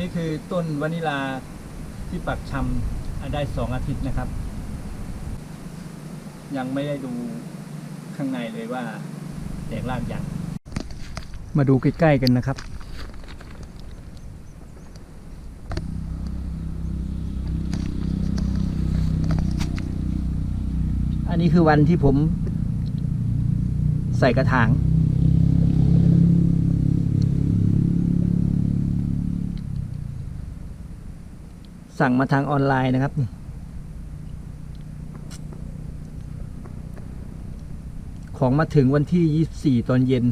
นี่คือต้นวานิลาที่ปักชำได้สองอาทิตย์นะครับ ยังไม่ได้ดูข้างในเลยว่าแตกรากยังมาดูใกล้ๆกันนะครับ อันนี้คือวันที่ผมใส่กระถาง สั่งมาทางออนไลน์นะครับ ของมาถึงวันที่ 24 ตอนเย็น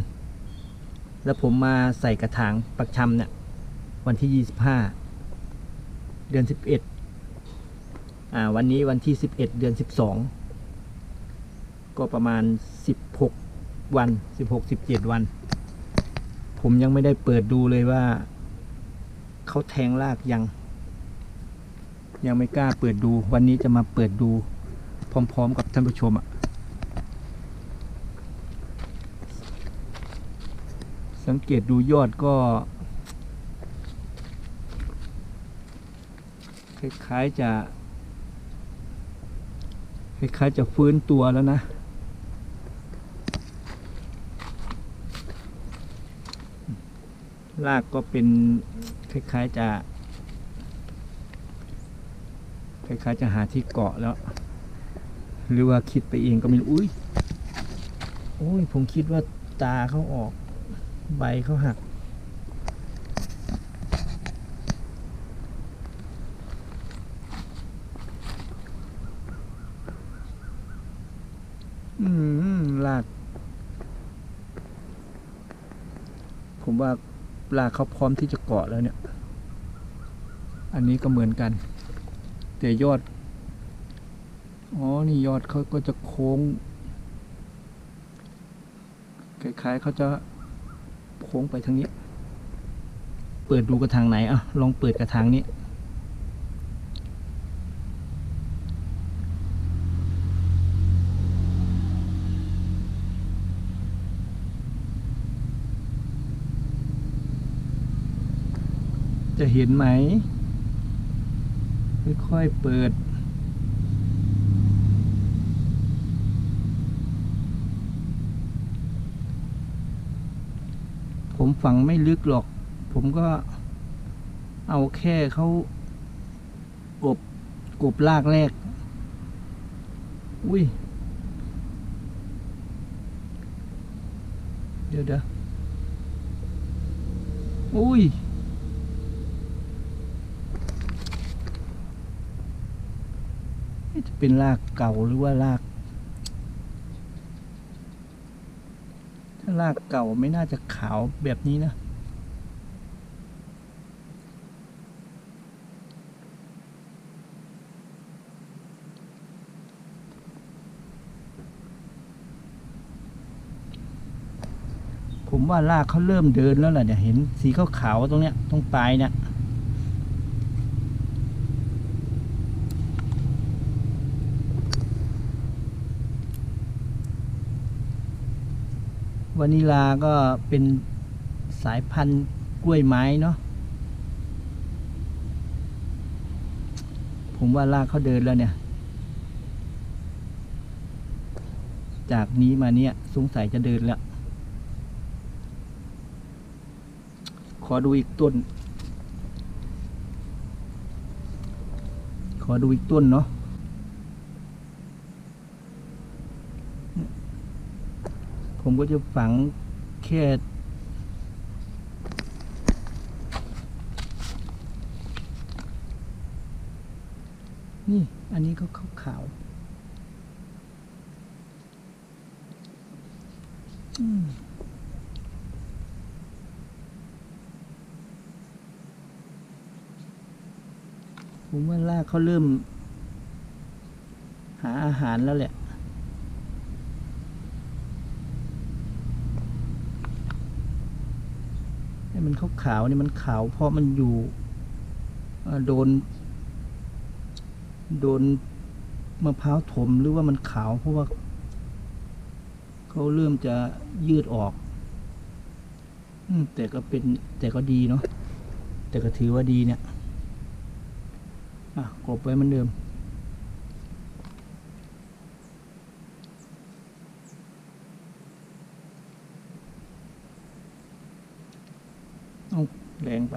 แล้วผมมาใส่กระถางปักชำเนี่ยวันที่ 25 เดือน 11 อ่า วันนี้วันที่ 11 เดือน 12 ก็ประมาณ 16 วัน 16 17 วัน ผมยังไม่ได้เปิดดูเลยว่าเขาแทงรากยัง ยังไม่กล้าเปิดดู วันนี้จะมาเปิดดูพร้อม ๆ กับท่านผู้ชมอะสังเกตดูยอดก็ คล้ายๆจะ คล้ายๆจะฟื้นตัวแล้วนะรากก็เป็นคล้ายๆจะ คล้ายๆจะหาที่เกาะแล้ว หรือว่าคิดไปเองก็ไม่รู้อุ้ยโอ้ยผมคิดว่าตาเขาออกใบเขาหัก อืมลาก ผมว่าลากเขาพร้อมที่จะเกาะแล้วเนี่ย อันนี้ก็เหมือนกัน แต่ยอด อ๋อ นี่ยอดเขาก็จะโค้ง คล้ายๆเขาจะโค้งไปทางนี้ เปิดดูกระถางไหนอะ ลองเปิดกระถางนี้ จะเห็นไหม ค่อยๆเปิด ผมฝังไม่ลึกหรอก ผมก็เอาแค่เขาอบกบลากแรก อุ้ย เดี๋ยวเดี๋ยวอุ้ย จะ เป็นรากเก่าหรือว่าราก ถ้ารากเก่าไม่น่าจะขาวแบบนี้นะผมว่ารากเขาเริ่มเดินแล้วแหละเนี่ยเห็นสีขาวๆตรงเนี้ยตรงปลายเนี่ย วานิลาก็เป็นสายพันธุ์กล้วยไม้เนาะผมว่ารากเขาเดินแล้วเนี่ย จากนี้มาเนี่ยสงสัยจะเดินแล้ว ขอดูอีกต้น ขอดูอีกต้นเนาะ ผมก็จะฝังแค่นี่ อันนี้ก็ขาวขาวผมว่ารากเขาเริ่ม หาอาหารแล้วแหละ ให้มันขาวขาวๆนี่มันขาว เพราะมันอยู่โดน โดนมะพร้าวถมหรือว่ามันขาวเพราะว่าเขาเริ่มจะยืดออกอืแต่ก็เป็นแต่ก็ดีเนาะแต่ก็ถือว่าดีเนี่ย อะกบไว้เหมือนเดิม เอา แรงไป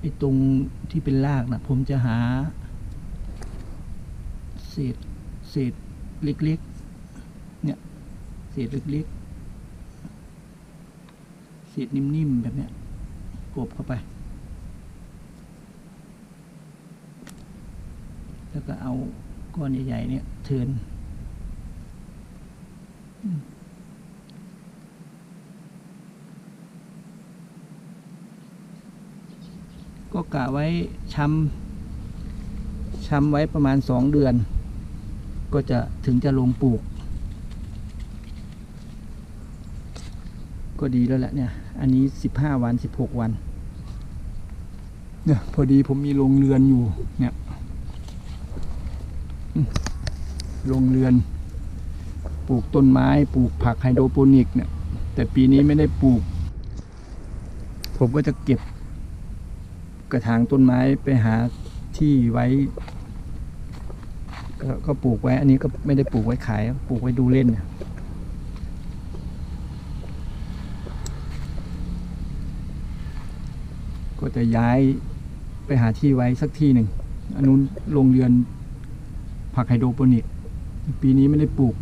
ไอ้ตรงที่เป็นรากนะผมจะหา เศษ เศษเล็กๆ เนี่ย เศษเล็กๆ เศษนิ่มๆ แบบเนี้ยกบเข้าไป แล้วก็เอาก้อนใหญ่ๆ เนี่ยเทิน ก็กะไว้ช้ำช้ำไว้ประมาณสองเดือน ก็จะถึงจะลงปลูก ก็ดีแล้วแหละเนี่ย อันนี้สิบห้าวันสิบหกวัน เนี่ย พอดีผมมีโรงเรือนอยู่เนี่ยโรงเรือน ปลูกต้นไม้ ปลูกผักไฮโดรโปนิกเนี่ย แต่ปีนี้ไม่ได้ปลูก ผมก็จะเก็บกระถางต้นไม้ไปหาที่ไว้ก็ก็ปลูกไว้ อันนี้ก็ไม่ได้ปลูกไว้ขาย ปลูกไว้ดูเล่นเนี่ยก็จะย้ายไปหาที่ไว้สักที่หนึ่งอันนู้นโรงเรือนผักไฮโดรโปนิก ปีนี้ไม่ได้ปลูก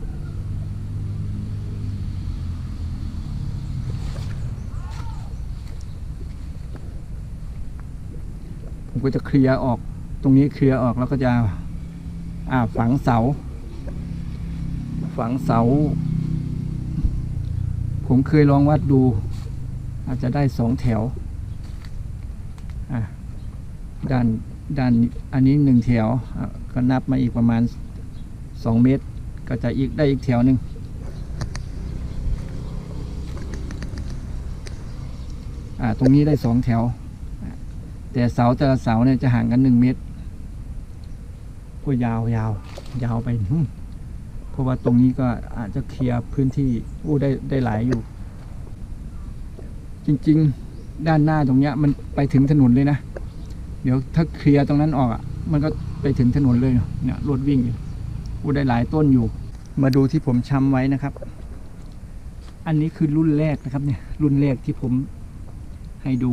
ผมก็จะเคลียร์ออก ตรงนี้เคลียร์ออกแล้วก็จะอ่าฝังเสา ฝังเสา ผมเคยลองวัดดู อาจจะได้สองแถวอะด้านด้านอันนี้หนึ่งแถวอะก็นับมาอีกประมาณสองเมตร ก็จะอีกได้อีกแถวหนึ่งอ่าตรงนี้ได้สองแถว แต่เสาแต่ละเสาเนี่ยจะห่างกันหนึ่งเมตรก็ยาวยาวยาวไปเพราะว่าตรงนี้ก็อาจจะเคลียร์พื้นที่โอ้ได้ได้หลายอยู่ จริง ๆ ด้านหน้าตรงเนี้ยมันไปถึงถนนเลยนะ เดี๋ยวถ้าเคลียร์ตรงนั้นออกอะ มันก็ไปถึงถนนเลยเนี่ยรถวิ่งอยู่โอ้ได้หลายต้นอยู่ มาดูที่ผมช้ำไว้นะครับ อันนี้คือรุ่นแรกนะครับเนี่ย รุ่นแรกที่ผมให้ดู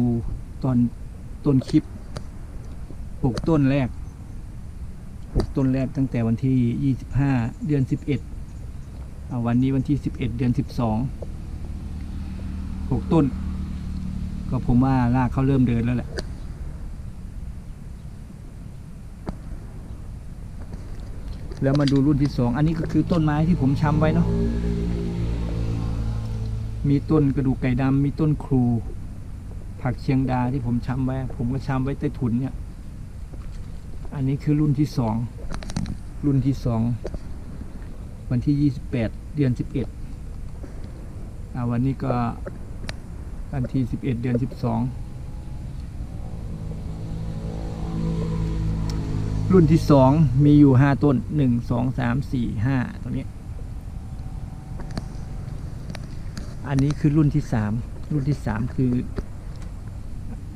ตอน ต้นคลิปปลูกต้นแรกปลูกต้นแรกตั้งแต่วันที่ 25 เดือน 11เอาวันนี้วันที่ 11 เดือน 12ปลูกต้น ก็ผมว่ารากเขาเริ่มเดินแล้วแหละแล้วมาดูรุ่นที่สอง อันนี้ก็คือต้นไม้ที่ผมชำไว้เนาะ มีต้นกระดูกไก่ดำ มีต้นครู ผักเชียงดาที่ผมชำไว้ ผมก็ชำไว้ใต้ถุนเนี่ย อันนี้คือรุ่นที่สอง รุ่นที่สอง วันที่ยี่สิบแปดเดือนสิบเอ็ดวันนี้ก็วันที่สิบเอ็ดเดือนสิบสอง รุ่นที่สองมีอยู่ห้าต้นหนึ่งสองสามสี่ห้าตรงนี้ อันนี้คือรุ่นที่สามรุ่นที่สามคือ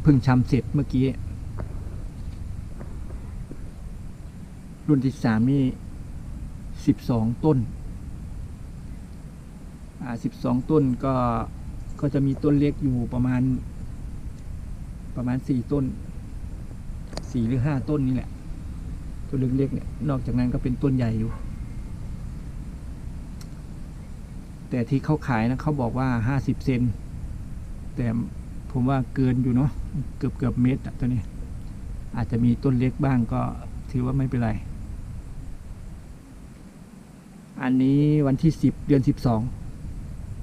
พิ่งชำเสร็จเมื่อกี้ รุ่นที่สามนี่สิบสองต้น อ่าสิบสองต้นก็ ก็จะมีต้นเล็กอยู่ประมาณ ประมาณสี่ต้น สี่หรือห้าต้นนี่แหละ ต้นเล็กๆเนี่ย นอกจากนั้นก็เป็นต้นใหญ่อยู่ แต่ที่เขาขายนะเขาบอกว่าห้าสิบเซน แต่ ผมว่าเกินอยู่เนาะเกือบเกือบเมตรอะตัวนี้ อาจจะมีต้นเล็กบ้างก็ถือว่าไม่เป็นไร อันนี้วันที่สิบเดือนสิบสอง12